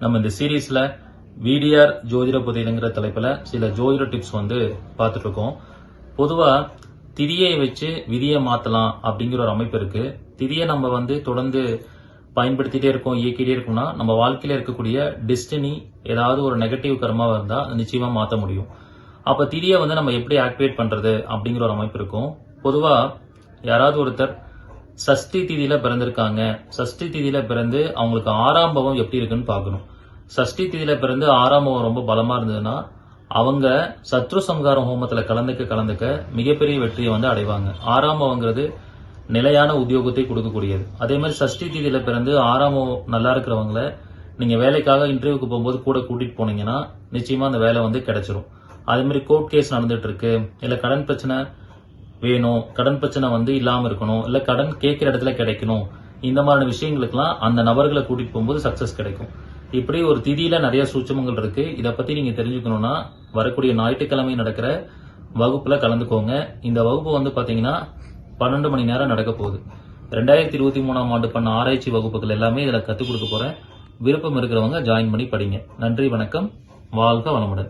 நம்ம இந்த சீரீஸ்ல விடிஆர் ஜோதிட புதையலுங்கிற தலைப்புல சில ஜோதிட டிப்ஸ் வந்து பார்த்துட்டு இருக்கோம் பொதுவா திதியை வச்சு விதியை மாத்தலாம் அப்படிங்கிற ஒரு அமைப்பு இருக்கு. திதியை நம்ம வந்து தொடர்ந்து பயன்படுத்திட்டே இருக்கோம் இயக்கிட்டே இருக்கோம்னா நம்ம வாழ்க்கையில இருக்கக்கூடிய டெஸ்டினி ஏதாவது ஒரு நெகட்டிவ் கர்மாவா இருந்தா நிச்சயமா மாத்த முடியும். அப்ப திதியை வந்து நம்ம எப்படி ஆக்டிவேட் பண்றது அப்படிங்கிற ஒரு அமைப்பு இருக்கும். பொதுவா யாராவது ஒருத்தர் சஷ்டி திதியில பிறந்திருக்காங்க. சஷ்டி திதியில பிறந்து அவங்களுக்கு ஆறாம் பவம் எப்படி இருக்குன்னு பார்க்கணும். சஷ்டி திதியில பிறந்து ஆறாம் பவம் ரொம்ப பலமா இருந்ததுன்னா அவங்க சத்ரு சங்காரம் ஹோமத்துல கலந்துக்க கலந்துக்க மிகப்பெரிய வெற்றியை வந்து அடைவாங்க. ஆறாம் பவங்கிறது நிலையான உத்தியோகத்தை கொடுக்கக்கூடியது. அதே மாதிரி சஷ்டி திதியில பிறந்து ஆறாம் பவம் நல்லா இருக்கிறவங்கள நீங்க வேலைக்காக இன்டர்வியூக்கு போகும்போது கூட கூட்டிட்டு போனீங்கன்னா நிச்சயமா அந்த வேலை வந்து கிடைச்சிரும். அதே மாதிரி கோர்ட் கேஸ் நடந்துட்டு இருக்கு. இல்ல கடன் பிரச்சனை வேணும் கடன் பிரச்சனை வந்து இல்லாம இருக்கணும் இல்ல கடன் கேட்கிற இடத்துல கிடைக்கணும் இந்த மாதிரியான விஷயங்களுக்கெல்லாம் அந்த நபர்களை கூட்டிட்டு போகும்போது சக்சஸ் கிடைக்கும். இப்படி ஒரு திதியில நிறைய சூட்சமங்கள் இருக்கு. இதை பத்தி நீங்க தெரிஞ்சுக்கணும்னா வரக்கூடிய ஞாயிற்றுக்கிழமை நடக்கிற வகுப்புல கலந்துக்கோங்க. இந்த வகுப்பு வந்து பாத்தீங்கன்னா பன்னெண்டு மணி நேரம் நடக்க போகுது. ரெண்டாயிரத்தி இருபத்தி மூணாம் ஆண்டு பண்ண ஆராய்ச்சி வகுப்புகள் எல்லாமே இதில் கத்துக் கொடுக்க போறேன். விருப்பம் இருக்கிறவங்க ஜாயின் பண்ணி படிங்க. நன்றி வணக்கம். வாழ்க வளமுடன்.